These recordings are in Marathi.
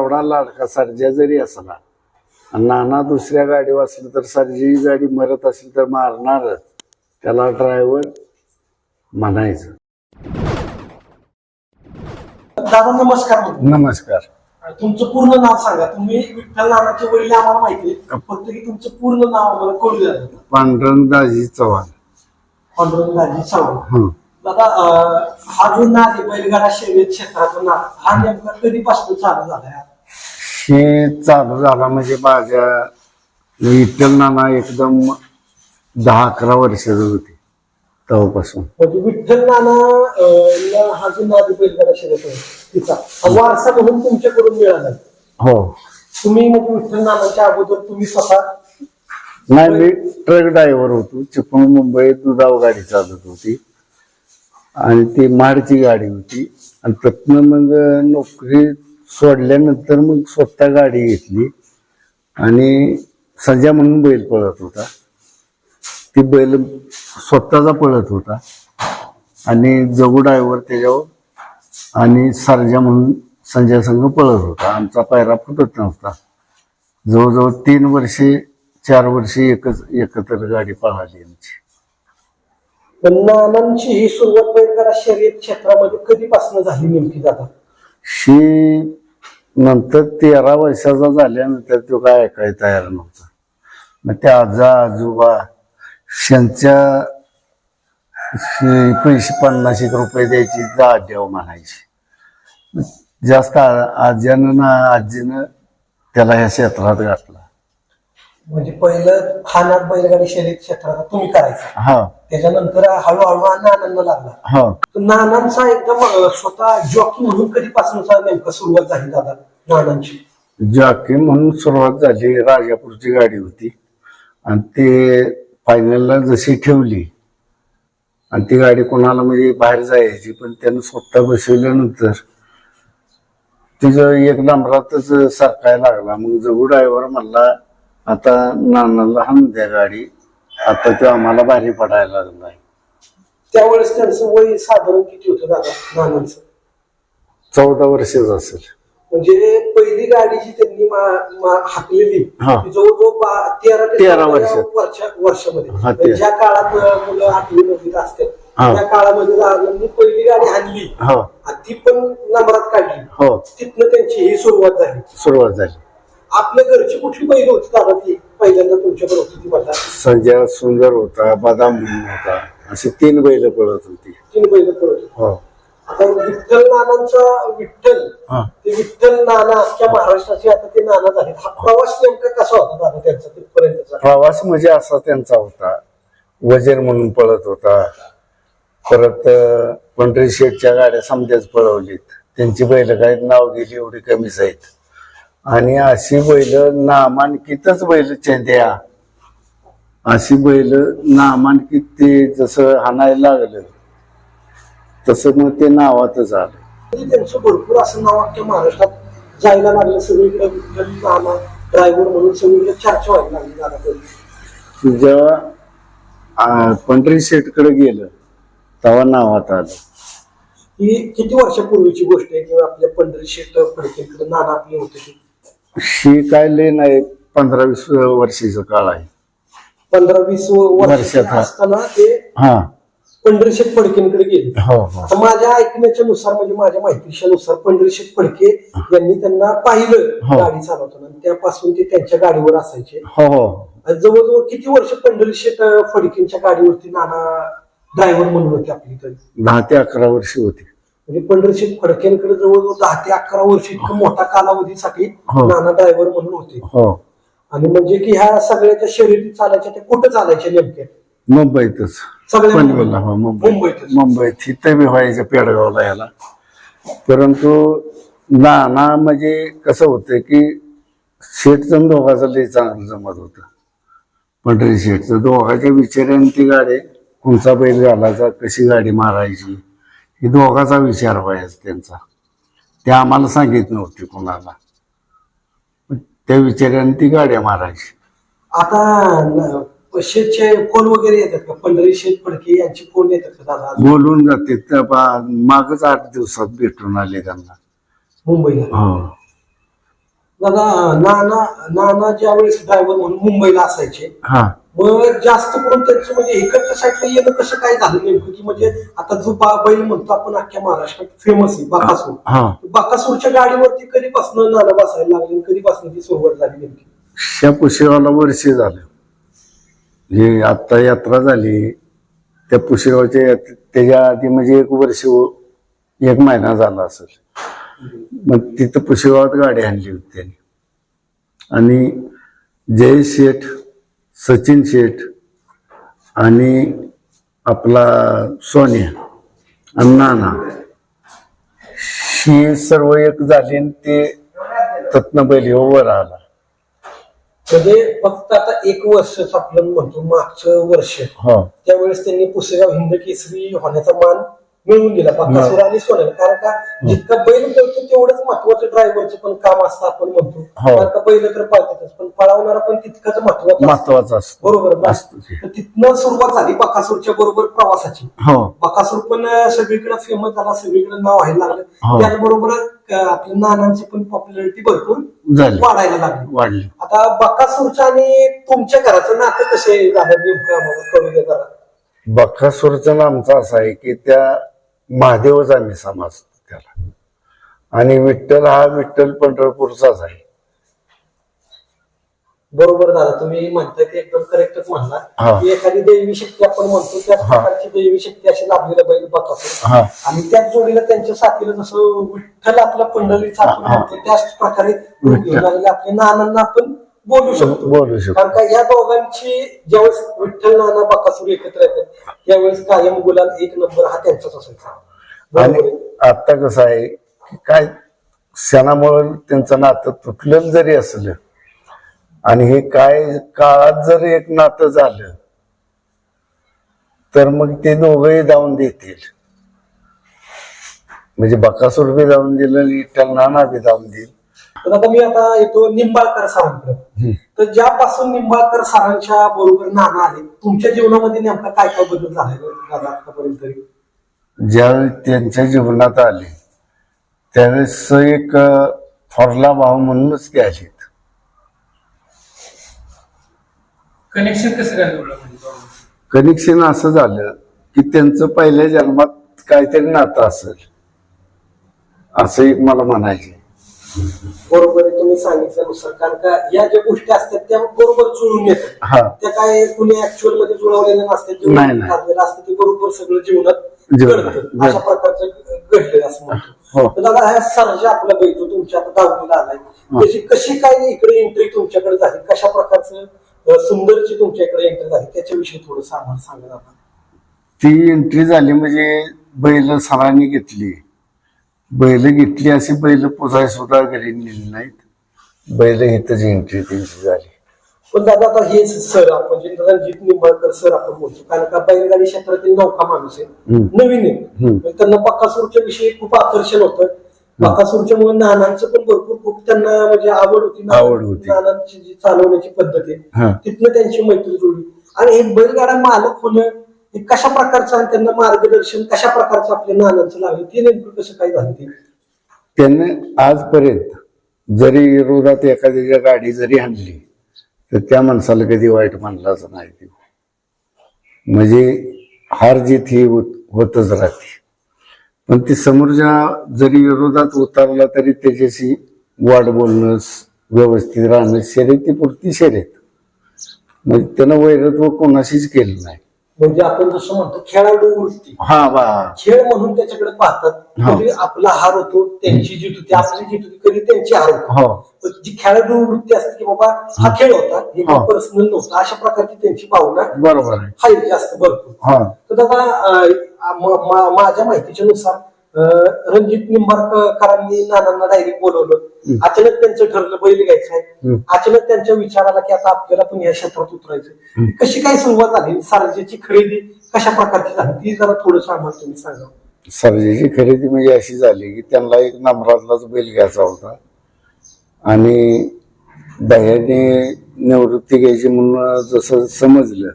एवढा लाडका सर्जा जरी असला नाना दुसऱ्या गाडीवर असलं तर सर्जी गाडी मरत असेल तर मारणारच. त्याला ड्रायव्हर म्हणायचं. दादा नमस्कार. नमस्कार. तुमचं पूर्ण नाव सांगा. तुम्ही विठ्ठल नानाचे वडील आम्हाला माहिती आहे. फक्त की तुमचं पूर्ण नाव आम्हाला कळू द्या. पांडुरंग दाजी चव्हाण. पांडुरंग दाजी हं. दादा अं, हा जो नाद आहे बैलगाडा शर्यत क्षेत्राचा नाद हा नेमका कधीपासून चालू झालाय? हे चालू झाला म्हणजे माझ्या विठ्ठल नाना एकदम दहा अकरा वर्षाचे होते तेव्हापासून. म्हणजे विठ्ठल नाना अं, हा जो नाद बैलगाडा शर्यत आहे तिचा हा वारसा म्हणून तुमच्याकडून मिळाला हो. तुम्ही मग विठ्ठल नानाच्या अगोदर तुम्ही स्वतः नाही मी ट्रक ड्रायव्हर होतो चिपळूण मुंबईत दुधाव गाडी चालत होती. आणि ती माडची गाडी होती. आणि त्यातनं मग नोकरी सोडल्यानंतर मग स्वतः गाडी घेतली. आणि संजय म्हणून बैल पळत होता. ती बैल स्वतःचा पळत होता. आणि जगू ड्रायव्हर त्याच्यावर आणि सरजा म्हणून संजय संघ पळत होता. आमचा पायरा फुटत नव्हता. जवळजवळ तीन वर्षे चार वर्षे एकच एकत्र गाडी पळाली आमची. पण नानांची ही सुरुवात बैलगाडा शर्यत क्षेत्रामध्ये कधीपासून झाली नेमकी दादा? शी नंतर तेरा वर्षाचा झाल्यानंतर तो काय ऐकायला तयार नव्हता. मग ते आजा आजोबा त्यांच्या शे- पैसे पन्नास एक रुपये द्यायची जा म्हणायची. जास्त आज्यानं ना आजीनं त्याला ह्या क्षेत्रात घातला. म्हणजे पहिलं हा नाद बैलगाडी शर्यत क्षेत्रात तुम्ही करायचा. हा. त्याच्यानंतर हळूहळू हा नानांना लागला. हा. तर नानांचा एकदम अं, स्वतः जॉकी म्हणून कधीपासून नेमका सुरुवात झाली दादा नानांची? जॉकी म्हणून सुरुवात झाली राजापूरची गाडी होती. आणि ते फायनलला जशी ठेवली आणि ती गाडी कोणाला म्हणजे बाहेर जायची पण त्यानं स्वतः बसवल्यानंतर तिचं एक नंबरातच सरकायला लागला. मग जगू ड्रायव्हर म्हणला आता नानाला हाण द्या गाडी. आता तो आम्हाला भारी पडायला लागलाय. त्यावेळेस त्यांचं वय साधारण किती होतं दादा नानांचं? चौदा वर्षच असेल. म्हणजे पहिली गाडी जी त्यांनी मा- मा- हाकलेली हा. ती जवळजवळ बा- तेरा ते तेरा चौदा वर्षात. वर्षा वर्षामध्ये. हा, म्हणजे. ज्या काळात मुलं आठवी नववीत असतात हा. त्या काळामध्ये दादांनी पहिली गाडी हाणली. हो. आणि ती पण नंबरात काढली. हो. तिथनं त्यांची ही सुरुवात झाली. सुरुवात झाली. आपल्या घरची कुठली बैल होती दादा ती पहिल्यांदा तुमच्याकडे होती ती बघा संजय सुंदर होता बदाम म्हणून होता. असे तीन बैल पळत होती. तीन बैल पळत होती. हो. आता विठ्ठल नानांचा विठ्ठल हा. ते विठ्ठल नाना अख्ख्या महाराष्ट्राचे आता ते नाना झाले हा प्रवास नेमका कसा होता दादा त्यांचा तिथपर्यंतचा? प्रवास म्हणजे असा त्यांचा होता. वजन म्हणून पळत होता. परत पंढरी शेठच्या गाड्या समजाच पळवलीत. त्यांची बैल काही नाव गेली एवढी कमीच आहेत आणि अशी बैल नामांकितच बैल चेंद्या. अशी बैल नामांकित ते जसं हाणायला लागलं तसं मग ते नावातच आलं त्यांचं भरपूर असं नाव अख्ख्या महाराष्ट्रात जायला लागलं सगळीकडे नाना ड्रायव्हर म्हणून सगळीकडे चर्चा व्हायला लागली दादा पंढरी शेठकडे गेलं तेव्हा नावात आलं. ही किती वर्षापूर्वीची गोष्ट आहे किंवा आपल्या पंढरी शेट नाना आपले होते? ते काय लय नाही पंधरा वीस वर्षाचा काळ आहे. पंधरा वीस वर्ष वर्षात, हा. असताना ते हा. पंढरीशेठ फडकेंकडे गेले. हो हो. माझ्या ऐकण्याच्या नुसार म्हणजे माझ्या माहितीच्या नुसार पंढरीशेठ फडके यांनी त्यांना पाहिलं हो. गाडी चालवताना. आणि त्यापासून ते त्यांच्या गाडीवर असायचे. हो हो. आणि जवळजवळ किती वर्ष पंढरीशेठ अं, फडकेंच्या गाडीवरती नाना ड्रायव्हर म्हणून होते आपली तरी? दहा ते अकरा वर्षी होती. म्हणजे पंढरीशेठ फडकेंकडे जवळजवळ दहा ते अकरा वर्ष इतकं मोठ्या कालावधीसाठी हो. नाना ड्रायव्हर म्हणून होते. हो. आणि म्हणजे की ह्या सगळ्याच्या शर्यती चालायच्या ते कुठं चालायच्या नेमक्या? मुंबईतच. सगळ्या पनवेलला हो मुंबई. मुंबईतच. मुंबईत इथं बी व्हायचं पेडगावला याला. परंतु नाना म्हणजे कसं होतं की शेठचं दोघाचं लई चांगलं जमत होतं. पंढरी शेठचं. दोघाच्या विचाराने ती गाडी कोणचा बैल घालायचा कशी गाडी मारायची ही दोघाचा विचार व्हायचा त्यांचा. ते आम्हाला सांगित नव्हती कोणाला. त्या विचाराने ती गाड्या मारायची. आता शेठचे फोन वगैरे येतात का? पंढरी शेठ फडके यांचे फोन येतात का दादा? बोलून जाते. मागच आठ दिवसात भेटून आले त्यांना. मुंबईला. हो. दादा नाना नाना ज्या वेळेस ड्रायव्हर म्हणून मुंबईला असायचे. हा. मग जास्त करून त्यांचं म्हणजे इकडच्या साईडला येणं कसं काय झालं नेमकं? की म्हणजे आता जो बा- बैल म्हणतो आपण अख्ख्या महाराष्ट्रात फेमस आहे बाकासूर. हा बाकासूरच्या गाडीवरती कधीपासून नाना बसायला लागले कधीपासून ती सुरुवात झाली नेमकी? पुशेगावला वर्ष झालं. हे आता यात्रा झाली. त्या पुशेगावच्या यात्रे- त्याच्या आधी म्हणजे एक वर्ष एक महिना झाला असेल. मग तिथं पुशेगावात गाडी आणली होती त्यांनी. आणि जय शेठ सचिन शेठ आणि आपला सोन्या आणि नाना. ही सर्व एक झाली आणि ते तत्न बैल ह्यो वर आला. म्हणजे फक्त आता एक वर्ष आपलं म्हणतो मागचं वर्ष. हो. त्यावेळेस त्यांनी पुसेगाव हिंद केसरी होण्याचा मान मिळवून दिला. बाकासूर आणि सोन्याला कारण का जितका बैल पळतो तेवढंच महत्वाचं ड्रायव्हरचं पण काम असतं आपण म्हणतो. हो. कारण का बैल तर पाळतातच पण पळवणारा पण तितकाच महत्त्वाचा. महत्वाचं असतं. बरोबर. तर तिथनं सुरुवात झाली बकासूरच्या बरोबर प्रवासाची. हो. बकासूर पण सगळीकडे फेमस झाला सगळीकडे नाव व्हायला लागलं. हो. त्याचबरोबर आपल्या नानांची पण पॉप्युलरिटी भरपूर वाढायला लागली. वाढली. आता बकासूरच्या आणि तुमच्या घराचं नातं कसे झालं नेमकं? कळू जरा. बकासूरचं नामचं असं आहे की त्या महादेवच आम्ही समजतो त्याला आणि विठ्ठल हा विठ्ठल पंढरपूरचाच आहे बरोबर दादा तुम्ही म्हणताय ते एकदम करेक्टच म्हणला. की एखादी दैवी शक्ती आपण म्हणतो त्या. प्रकारची दैवी शक्ती अशी लाभलेला बैल हा आणि त्याच जोडीला त्यांच्या साथीला जसं विठ्ठल आपला पंढरीचा. म्हणतो त्याच प्रकारे आपल्या नानांना आपण बोलू शकतो. बोलू शकतो. कारण का या दोघांची ज्यावेळेस विठ्ठल नाना बकासूर एकत्र येतात त्यावेळेस कायम गुलाल एक नंबर हा त्यांचाच असायचा. आणि. आता कसं आहे की काय क्षणामुळे त्यांचं नातं तुटलेलं जरी असलं आणि हे काय काळात जर एक नातं झालं तर मग ते दोघंही जाऊन देतील. म्हणजे बकासूर बी जाऊन दिलं आणि विठ्ठल नाना बी जाऊन देईल. तर आता मी आता येतो निंबाळकर सरांकडे. तर ज्यापासून निंबाळकर सरांच्या बरोबर नाना आले तुमच्या जीवनामध्ये नेमका काय काय बदल दादा आतापर्यंत तरी? ज्यावेळी त्यांच्या जीवनात आले त्यावेळेस एक अं, थोरला भाव म्हणूनच ते आलेत. कनेक्शन कसं काय जोडलं म्हणजे? कनेक्शन असं झालं की त्यांचं पहिल्या जन्मात काहीतरी नातं असेल असं एक मला म्हणायचे बरोबर आहे तुम्ही सांगितल्यानुसार. कारण का या ज्या गोष्टी असतात त्या बरोबर जुळून येतात. हा. त्या काय कुणी ऍक्च्युअलमध्ये जुळवलेल्या नसतात नाही, असतं ते बरोबर सगळं जीवनात जीवनात घडतं. घडतं. अशा प्रकारचं घडलेलं असं हो. म्हणतो तर दादा ह्या सरजा आपला जो तुमच्या आता दहावीला आलाय. त्याची कशी काय इकडे एंट्री तुमच्याकडे झाली? कशा प्रकारचं अं, सुंदरची तुमच्या इकडे एंट्री झाली? त्याच्याविषयी थोडं आम्हाला सांगा दादा. ती एंट्री झाली म्हणजे बैल सरांनी घेतली. बैल घेतली अशी बैल पुसाय सुद्धा घरी नेली नाहीत. बैल इथंच एंट्री त्यांची झाली. पण दादा आता हे सर आपण जे रणजित निंबाळकर सर आपण बोलतो. कारण का बैलगाडी क्षेत्रातील नौका माणूस आहे. हम्म. नवीन आहे. हम्म. तर त्यांना बकासूरच्या विषयी खूप आकर्षण होतं. बकासूरच्या मुळे नानांचं पण भरपूर खूप त्यांना म्हणजे आवड होती. आवड होती. नानांची जी चालवण्याची पद्धत हा. आहे तिथनं त्यांची मैत्री जुळली. आणि हे बैलगाडा मालक होणं हे कशा प्रकारचं आणि त्यांना मार्गदर्शन कशा प्रकारचं आपल्या नानांचं लागलं ते नेमकं कसं काय झालं ते? त्यांनी आजपर्यंत जरी विरोधात एखाद्याच्या गाडी जरी आणली तर त्या माणसाला कधी वाईट मानलाच नाही म्हणजे हार जीत ही होत- होतच राहते. पण ती समोरच्या जरी विरोधात उतरला तरी त्याच्याशी वाट बोलणं व्यवस्थित राहणं शर्यतीपुरती शर्यत. म्हणजे त्यानं वैरत्व कोणाशीच केलं नाही. म्हणजे आपण जसं म्हणतो खेळाडू वृत्ती. हा खेळ म्हणून त्याच्याकडे पाहतात हा. कधी आपला हार होतो त्यांची जीत होती आपली जीत होती कधी त्यांची हार होती. हो. पण जी खेळाडू वृत्ती असते की बाबा हा खेळ होता हे हा. पर्सनल नव्हतं. अशा प्रकारची त्यांची भावना बरोबर आहे. आहे जास्त भरपूर. हा. तर दादा अं, म- मा- माझ्या माहितीच्या नुसार रणजित निंबाळकरांनी नानांना डायरेक्ट बोलवलं. अचानक त्यांचं ठरलं बैल घ्यायचं आहे हम्म. अचानक त्यांच्या विचाराला की आता आपल्याला पण या क्षेत्रात उतरायचं कशी काय सुरुवात झाली? सारजेची खरेदी कशा प्रकारची झाली? ती जरा थोडं आम्हाला तुम्ही सांगा. सर्जेची खरेदी म्हणजे अशी झाली की त्यांना एक नंबरातलाच बैल घ्यायचा होता. आणि बाह्याने निवृत्ती घ्यायची म्हणून जसं समजलं.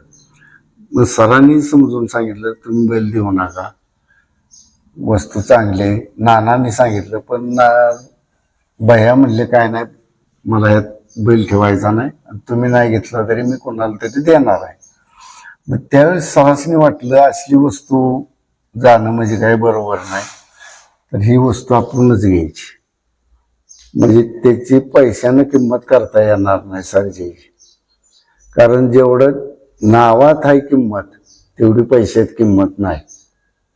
मग सरांनी समजून सांगितलं तुम्ही बैल देऊ नका. वस्तू चांगली आहे. नानांनी सांगितलं पण ना भैया म्हणले काय नाही मला ह्यात बैल ठेवायचा नाही. आणि तुम्ही नाही घेतला तरी मी कोणाला तरी देणार आहे. मग त्यावेळेस सरासनी वाटलं असली वस्तू जाणं म्हणजे काय बरोबर नाही. तर ही वस्तू आपणच घ्यायची. म्हणजे त्याची पैशानं किंमत करता येणार नाही सरजी. कारण जेवढं नावात आहे किंमत तेवढी पैशात किंमत नाही.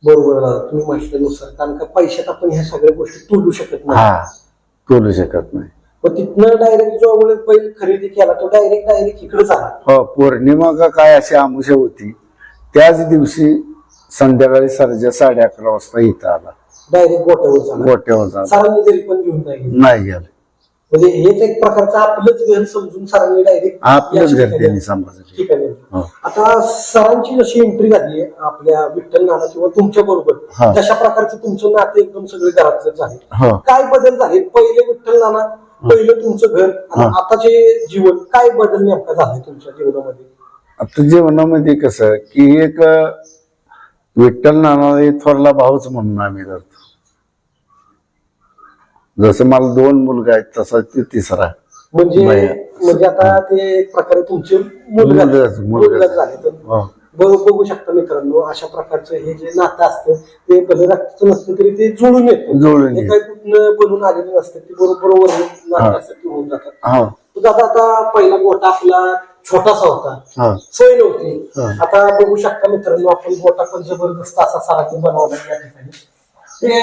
बरोबर दादा तुम्ही म्हटल्यानुसार कारण का पैशात आपण ह्या सगळ्या गोष्टी तोडू शकत नाही. हा तोलू शकत नाही. पण तिथनं डायरेक्ट जो वेळेस बैल खरेदी केला तो डायरेक्ट डायरेक्ट इकडेच आला. हो पौर्णिमा का काय अशी आमुषा होती त्याच दिवशी संध्याकाळी सरजा साडे अकरा वाजता इथं आला. डायरेक्ट गोट्यावर झाला गोट्यावर झाला सरांनी जरी पण घेऊन नाही गेले. नाही गेलं. म्हणजे हेच एक प्रकारचं आपलंच घर समजून सरांनी डायरेक्ट आपलंच घर त्यांनी हो. आता सरांची जशी एंट्री झाली आपल्या विठ्ठल नाना किंवा तुमच्या बरोबर. तशा प्रकारचं तुमचं नातं एकदम सगळे घरातलं झाले हो. काय बदल झाले? पहिले विठ्ठल नाना पहिलं तुमचं घर आणि. आताचे जीवन काय बदल नेमका झालाय तुमच्या जीवनामध्ये? आता जीवनामध्ये कसं की एक विठ्ठल नाना थोरला भाऊच म्हणून आम्ही धरतो. जसं मला दोन मुलगा आहेत तसा ते तिसरा. म्हणजे बाया. म्हणजे आता ते एक प्रकारे तुमचे मुलगा मुलगाच- मुलगाच. मुलगा झाले तर. हो. बघ- बघू शकता मित्रांनो अशा प्रकारचं हे जे नातं असतं ते भले रक्ताचं नसतं तरी ते जुळून येतं. जुळून हे येतं. काही कुठनं बनून आलेलं नसतं ते बरोबर वरून नात्यासाठी होऊन जातात हो. तर दादा आता पहिला गोटा आपला छोटासा होता. हो. सोय नव्हती. हा. आता बघू शकता मित्रांनो आपण गोटा पण जबरदस्त असा सराठी बनवला या ठिकाणी. ते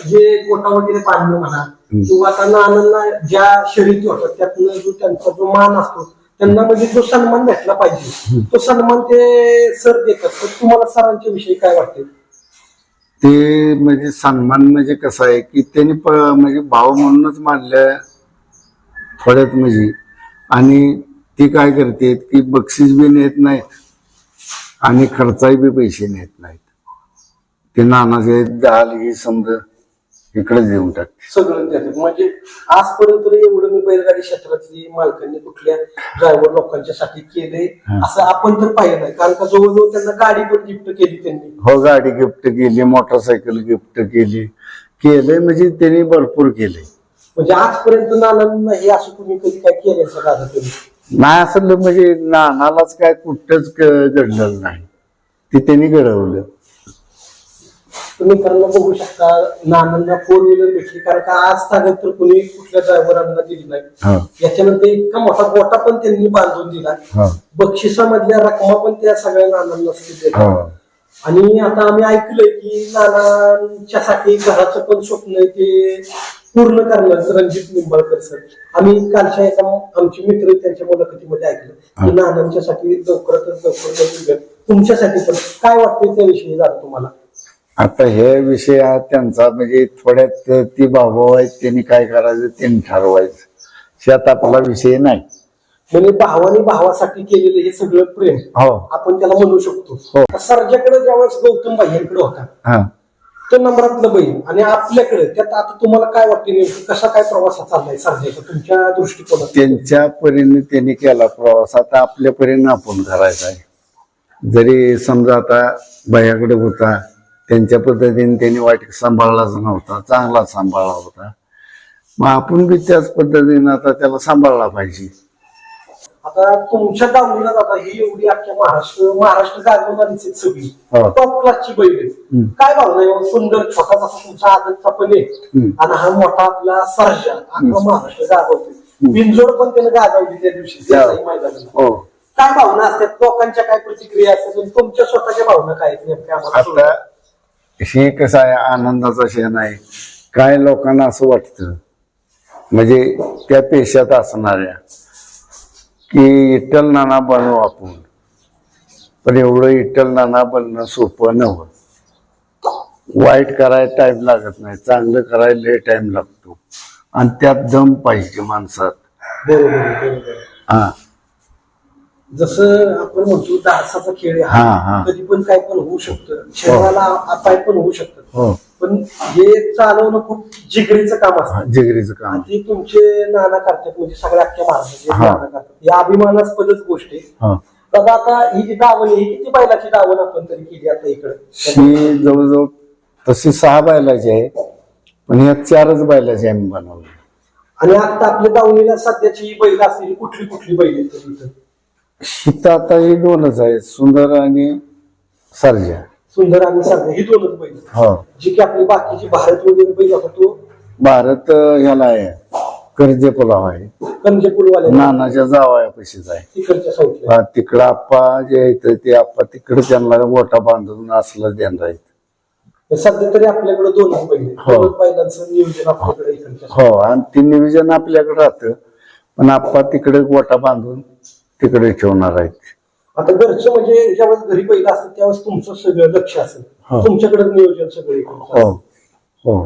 जे वगैरे बांधणं म्हणा किंवा आता नानांना ज्या शर्यती होतात त्यातनं जो त्यांचा जो मान असतो त्यांना म्हणजे जो सन्मान भेटला पाहिजे. तो सन्मान ते सर देतात. तर तुम्हाला सरांच्या विषयी काय वाटते? ते म्हणजे सन्मान म्हणजे कसं आहे की त्यांनी म्हणजे भाव म्हणूनच मानलं थोड्यात म्हणजे. आणि ती काय करते की बक्षीस बी नेत नाहीत आणि खर्चाही बी पैसे नेत नाहीत. ते नानाचे दहा ही समज इकडेच देऊन टाकते सगळं म्हणजे आजपर्यंत एवढं मी बैलगाडी क्षेत्रातली मालकांनी कुठल्या ड्रायव्हर लोकांच्या साठी केले. असं आपण तर पाहिलं नाही. कारण का जवळजवळ त्यांना गाडी पण गिफ्ट केली त्यांनी. हो गाडी गिफ्ट केली मोटरसायकल गिफ्ट केली. केलंय म्हणजे त्यांनी भरपूर केले म्हणजे आजपर्यंत नानांना हे असं तुम्ही कधी काय केलं का दादा तुम्ही? नाही असं म्हणजे नानालाच काय कुठंच क- घडलेलं नाही. ते त्यांनी घडवलं. तुम्ही मित्रांनो बघू शकता. नानांना फोर व्हीलर भेटली. कारण का आज तागत तर कोणी कुठल्या ड्रायव्हरांना दिली नाही. याच्यानंतर इतका मोठा गोटा पण त्यांनी बांधून दिला. बक्षिसामधल्या रकमा पण त्या सगळ्या नानांना दिल्या आणि आता आम्ही ऐकलंय की नानांच्यासाठी घराचं पण स्वप्न आहे ते पूर्ण करणार रणजित निंबाळकर सर. आम्ही कालच्या एका आमचे मित्र त्यांच्या मुलाखतीमध्ये ऐकलं. की नानांच्यासाठी लवकरातच लवकर. तुमच्यासाठी पण काय वाटतं त्याविषयी जातं तुम्हाला? आता हे विषय हा त्यांचा म्हणजे थोड्यात ती भाऊ आहेत त्यांनी काय करायचं त्यांनी ठरवायचं. शेत आपला विषय नाही. म्हणजे भावाने भावासाठी केलेलं हे सगळं प्रेम हो. आपण त्याला म्हणू शकतो. हो. सरजाकडे ज्यावेळेस गौतम भाईंकडे होता हा. तो नंबरातलं बहीण आणि आपल्याकडे त्यात आता तुम्हाला काय वाटते नेमकी? कसा काय प्रवास हा चाललाय सरजाचा तुमच्या दृष्टिकोनात? त्यांच्या परीने त्यांनी केला प्रवास. आता आपल्या परीने आपण करायचा आहे. जरी समजा आता बायाकडे होता त्यांच्या पद्धतीने त्यांनी वाईट सांभाळलाच नव्हता चांगला सांभाळला होता. मग आपण बी त्याच पद्धतीने आता त्याला सांभाळला पाहिजे. आता तुमच्या दावणीला जाता ही एवढी अख्ख्या महाराष्ट्र महाराष्ट्र आहेत सगळी. हो. टॉप क्लासची बैल आहेत. हम्म. काय भावना आहे? एवढा सुंदर छोटा जसा तुमचा आदतचा पण आहे. हम्म. आणि हा मोठा आपला सर्जा अख्खा महाराष्ट्र गाजवतो बिनजोड पण त्याने गाजवली त्या दिवशी त्याचाही मैदानाला. हो. काय भावना असतात? लोकांच्या काय प्रतिक्रिया असतात? आणि तुमच्या स्वतःच्या भावना काय आहेत नेमक्या? आम्हाला आता सांगा. हे कसं आहे आनंदाचा क्षण आहे. काय लोकांना असं वाटतं म्हणजे त्या पेशात असणाऱ्या की इट्टल नाना बनवू आपण. पण एवढं इट्टल नाना बनणं सोपं नव्हतं. वाईट करायला टाइम लागत नाही चांगलं करायला टाइम लागतो. आणि त्यात दम पाहिजे माणसात. हा. जसं आपण म्हणतो दासाचा खेळ हा, हा. हा. कधी पण काय पण होऊ शकतं. शरीराला अपाय पण होऊ शकतं हो. पण हे चालवणं खूप जिगरीचं काम हा, असतं जिगरीचं काम. आणि ते तुमचे नाना करतात म्हणजे सगळ्या अख्ख्या महाराष्ट्राचे हा. नाना करतात. या अभिमानास्पदच गोष्ट आहे. हा. दादा आता ही जी दावण आहे, ही किती बैलाची दावण आपण तरी केली आता इकडे? ही जवळजवळ तशी सहा बैलाची आहे पण ह्या चारच बैलाची आम्ही बनवली. आणि आता आपल्या दावणीला सध्याची बैल असलेली कुठली कुठली बैल आहेत इथं? शीत आता हे दोनच आहे सुंदर आणि सर्जा. सुंदर आणि सध्या ही दोनच बैल. आहेत. हो. जी की आपली बाकीची भारत वगैरे बैल होता तो भारत अं, ह्याला आहे कर्जे पुलाव आहे. कंजेपूरवाले नानाच्या जावयापाशीच आहे. तिकडच्या हा, तिकडं आप्पा जे आहेत ते आप्पा तिकडे त्यांना गोठा बांधून असलं देणार आहेत. सध्या तरी आपल्याकडे दोनच बैल आहेत. हो. दोनच बैलांचं नियोजन आपल्याकडे इकडच्या हो आणि ते नियोजन आपल्याकडे राहतं. पण आप्पा तिकडे गोठा बांधून तिकडे ठेवणार आहेत आता घरचं म्हणजे ज्यावेळेस घरी बैल असतात त्यावेळेस तुमचं सगळं लक्ष असेल हो. तुमच्याकडे नियोजन सगळं हो. हो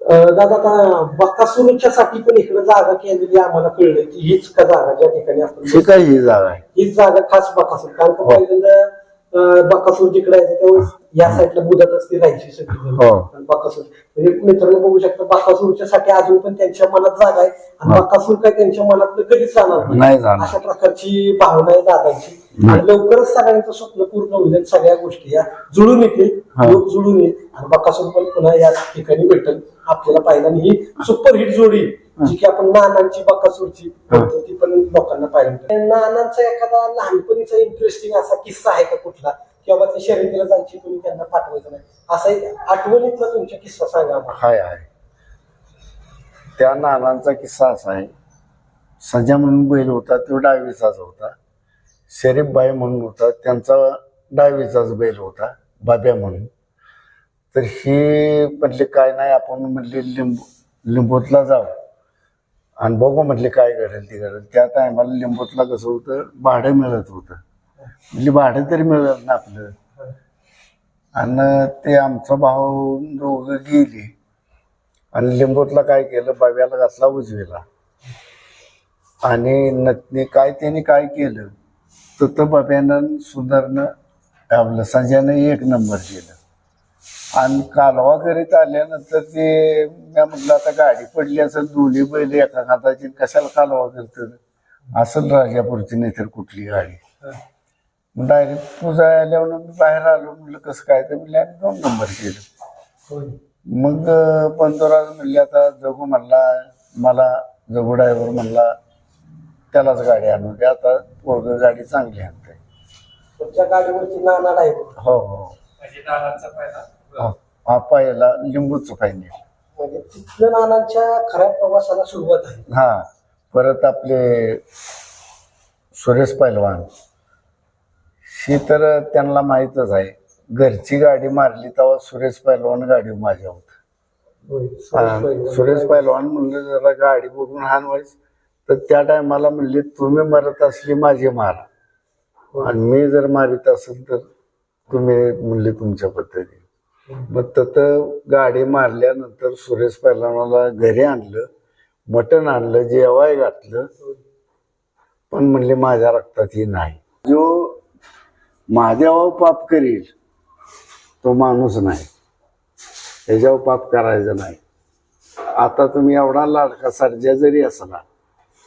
दादा आता बक्कासुरच्या साठी पण इकडे जागा केलेली आम्हाला कळलं की हीच का जागा ज्या ठिकाणी आपण ही ही जागा आहे हीच जागा खास बकासूर कारण का. पहिल्यांदा बकासूर जिकडे यायचं त्यावेळेस या साईडला बुधात असते राहायची सगळी हो. बकासूर म्हणजे मित्रांनो बघू शकता बकासूरच्या साठी अजून पण त्यांच्या मनात जागा आहे आणि हो. बकासूर काय त्यांच्या मनात कधीच जाणार नाही जाणार. अशा प्रकारची भावना आहे दादांची. आणि लवकरच सगळ्यांचं स्वप्न पूर्ण होईल आणि सगळ्या गोष्टी या जुळून येतील हा. लोक जुळून येईल आणि बकासूर पण पुन्हा या ठिकाणी भेटेल आपल्याला पाहिलं आणि ही सुपरहिट जोडी जी की आपण नानांची बकासूरची हा. ती पण लोकांना पाहिलं. नानांचा एखादा लहानपणीचा इंटरेस्टिंग असा किस्सा आहे का कुठला किंवा ते शर्यतीला जायची तुम्ही त्यांना पाठवायचं नाही. असा आठवणीतला तुमचा किस्सा सांगा आम्हाला. हाय आहे त्या नानांचा किस्सा असा आहे. संजय म्हणून बैल होता तो डावीचाच होता. शरीफ बाई म्हणून होता त्यांचा डावीचाच बैल होता बाब्या म्हणून. तर हे म्हटले काय नाही आपण म्हणले लिंबू लिंबूतला जाऊ. आणि बघू म्हटले काय घडेल ते घडेल. त्या टायमाला लिंबूतला कसं होतं भाडं मिळत होतं. म्हणजे भाडं तरी मिळत ना आपलं. आणि ते आमचा भाऊ दोघं गेली. आणि लिंबूतला काय केलं? बाब्याला घातला उजवेला. आणि नतने काय त्याने काय केलं? तर तर बाब्यानं सुंदरनं आपलं संजयनं एक नंबर केलं. आणि कालवा करीत आल्यानंतर ते मी म्हटलं आता गाडी पडली असेल दोन्ही बैल एका खाताची कशाला कालवा करत असेल राजापूरची नाही तर कुठली गाडी? डायरेक्ट पूजा आल्यावर मी बाहेर आलो म्हटलं कसं काय? तर म्हणले आम्ही दोन नंबर केलं. होय. मग पंतोराज म्हणले आता जगू म्हणला मला जगू ड्रायव्हर म्हणला त्यालाच गाडी आणून द्या आता पोरग गाडी चांगली आणते तुमच्या आहे हो हो. म्हणजे हो. हा पायाला लिंबूच फायनल म्हणजे नानांच्या खऱ्या प्रवासाला सुरुवात आहे. हा. परत आपले सुरेश पैलवान. ही तर त्यांना माहीतच आहे. घरची गाडी मारली तेव्हा सुरेश पैलवान गाडी माझ्या होत. सुरेश पैलवान. म्हणलं जरा गाडी बघून हानवायच तर त्या टायमाला म्हणले तुम्ही मरत असली माझी मारा. आणि मी जर मारित असेल तर तुम्ही म्हणले तुमच्या पद्धतीने. मग तिथं गाडी मारल्यानंतर सुरेश पैलवानाला घरी आणलं मटण आणलं जेवाय घातलं. पण म्हणले माझ्या रक्तात ही नाही. जो महादेवा पाप करील तो माणूस नाही. त्याच्यावर पाप करायचं नाही. आता तुम्ही एवढा लाडका सर्जा जरी असला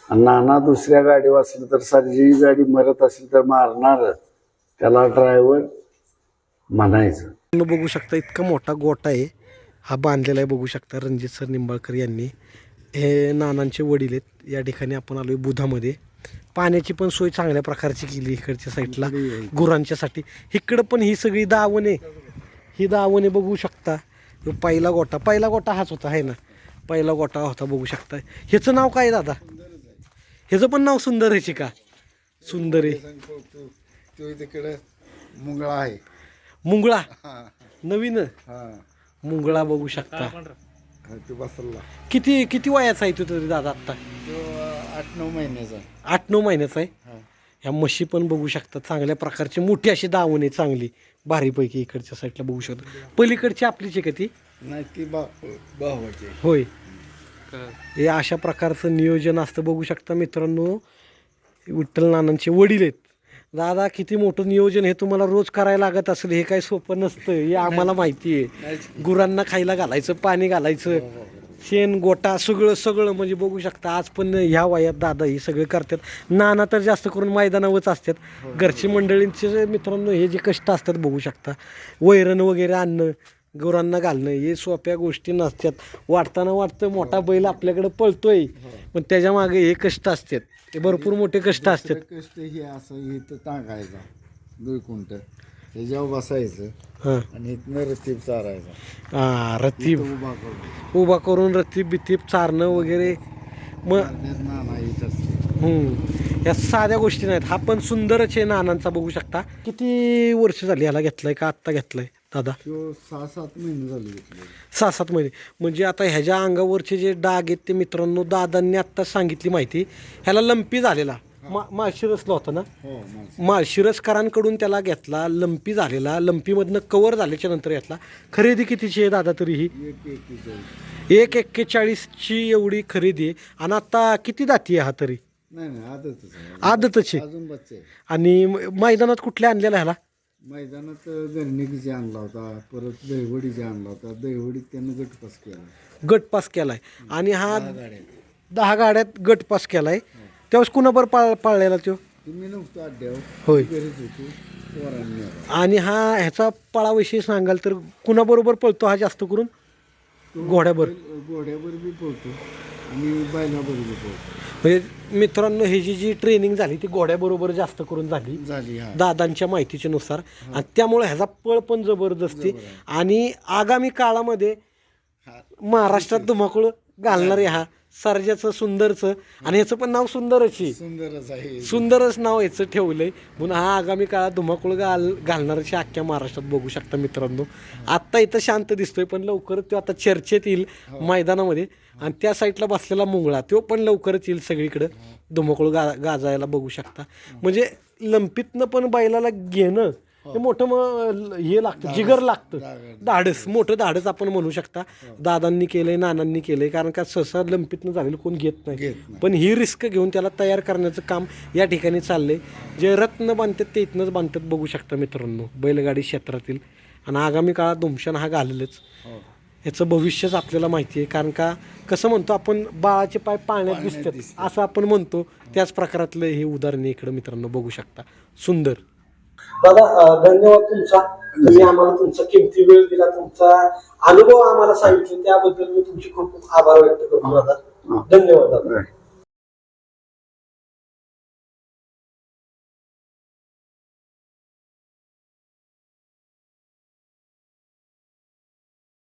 नाना दुसऱ्या गाडीवर असलं तर सर्जी गाडी मरत असेल तर मारणारच. त्याला ड्रायव्हर म्हणायचं. तुम्ही बघू शकता इतका मोठा गोटा आहे. हा बांधलेला आहे बघू शकता रणजित सर निंबाळकर यांनी. हे नानांचे वडील आहेत. या ठिकाणी आपण आलो आहे बुधामध्ये. पाण्याची पण सोय चांगल्या प्रकारची केली इकडच्या साईडला. गुरांच्यासाठी. इकडं पण ही सगळी दावणे. ही दावणे बघू शकता. पहिला गोटा. पहिला गोटा हाच होता आहे ना? पहिला गोटा होता बघू शकता. ह्याचं नाव काय दादा? ह्याचं पण नाव सुंदर आहे का सुंदर आहे. तिकडे मुंगळा आहे. मुंगळा? नवीन? हा. मुंगळा बघू शकता. किती किती वयाचा आहे तो तरी दादा आत्ता? आठ नऊ महिन्याचा आठ नऊ महिन्याचा आहे? ह्या म्हशी पण बघू शकता चांगल्या प्रकारची मोठी अशी दावण आहे चांगली. भारीपैकी इकडच्या साईडला बघू शकतो. पलीकडची आपलीच आहे का ती? नाही ती बा भावाची होय. हे अशा प्रकारचं नियोजन असतं. बघू शकता मित्रांनो विठ्ठल नानांचे वडील आहेत. दादा किती मोठं नियोजन हे तुम्हाला रोज करायला लागत असेल हे काही सोपं नसतं. हे आम्हाला माहिती आहे. गुरांना खायला घालायचं पाणी घालायचं. शेण गोटा सगळं सगळं म्हणजे बघू शकता. आज पण ह्या वयात दादा हे सगळे करतात. नाना तर जास्त करून मैदानावरच असतात. घरची मंडळींचे मित्रांनो हे जे कष्ट असतात बघू शकता. वैरण वगैरे आणणं गुरांना घालणं हे सोप्या गोष्टी नसतात. वाटताना वाटतं मोठा बैल आपल्याकडे पळतोय. पण त्याच्यामागे हे कष्ट असतात. ते भरपूर मोठे कष्ट असतात. कष्ट हे असं इथं टाकायचा. दुई कुंट त्याच्यावर बसायचं हां. आणि इथनं रतीब चारायचा. हां इथं उभा करून. उभा करून रतीब बितीब चारणं वगैरे. मग करण्यात नाना येत असते. हम्म. या साध्या गोष्टी नाहीत. हा पण सुंदरच आहे नानांचा बघू शकता. किती वर्ष झाली याला घेतलंय का आत्ता घेतलंय दादा? तो सहा सात महिने झाले घेतले. सहा सात महिने. म्हणजे आता ह्याच्या अंगावरचे जे डाग आहेत ते मित्रांनो दादांनी आत्ता सांगितली माहिती. ह्याला लंपी झालेला. मा माळशिरसला होता ना? हो माळशिरसकरांकडून त्याला घेतला लंपी झालेला लंपीमधनं कवर झाल्याच्यानंतर घेतला. खरेदी कितीची आहे दादा तरी ही? एक एक्केचाळीसची एवढी खरेदी आहे. आणि आता किती दाती आहे हा तरी? नाही नाही आदतच आहे. आदतच आहे. अजून बच्चे आहे. आणि म- मैदानात कुठल्या आणलेला ह्याला? मैदानात गर्णिकीचे आणला होता परत दहिवडीचे आणला होता. दहिवडीत त्यानं गटपास केला. गटपास केलाय. आणि हा गाड्या दहा गाड्यात गटपास केलाय. त्यावेळेस कुणाबर पाळ पाळलेला तो? तुम्ही नव्हतो अड्ड्यावर होय. घरीच होतो पोरांनी आला. आणि हा ह्याचा पळाविषयी सांगाल तर कुणाबरोबर पळतो हा जास्त करून? तो घोड्यावर. बैल- घोड्यावर बी पोहतो आणि बैलावर बी पोहतो म्हणजे मित्रांनो ही जी जी ट्रेनिंग झाली ती घोड्याबरोबर जास्त करून झाली. झाली हा. दादांच्या माहितीच्या नुसार आणि त्यामुळे ह्याचा पळ पण जबरदस्ती. आणि आगामी काळामध्ये हा. महाराष्ट्रात धुमाकूळ घालणारे हा. सर्जाचं सुंदरचं. आणि ह्याचं पण नाव सुंदरच आहे. सुंदरच आहे. सुंदरच नाव याचं ठेवलंय. म्हणून हा आगामी काळात धुमाकूळ घाल घालणारची अख्ख्या महाराष्ट्रात बघू शकता मित्रांनो. आत्ता इथं शांत दिसतोय पण लवकरच तो आता चर्चेत येईल मैदानामध्ये. आणि त्या साईडला बसलेला मुंगळा तो पण लवकरच येईल सगळीकडं. धुमाकूळ गा गाजायला बघू शकता. म्हणजे लंपीतनं पण बैलाला घेणं हे मोठं मग हे लागतं जिगर लागतं. धाडस. मोठं धाडस आपण म्हणू शकता. दादांनी केलंय नानांनी केलंय कारण का सहसा लंपीतनं झालेलं कोण घेत नाही. पण ही रिस्क घेऊन त्याला तयार करण्याचं काम या ठिकाणी चाललंय. जे रत्न बांधतात ते इथनंच बांधतात बघू शकता मित्रांनो बैलगाडी क्षेत्रातील. आणि आगामी काळात धुमशान हा घालेलच. हो. याचं भविष्यच आपल्याला माहिती आहे कारण का कसं म्हणतो आपण बाळाचे पाय पाण्यात दिसतात. असं आपण म्हणतो त्याच प्रकारातलं हे उदाहरण इकडं मित्रांनो बघू शकता. सुंदर. दादा धन्यवाद तुमचा. तुम्ही आम्हाला तुमचा किमती वेळ दिला तुमचा अनुभव आम्हाला सांगितले. त्याबद्दल मी तुमचे खूप खूप आभार व्यक्त करतो दादा. धन्यवाद दादा.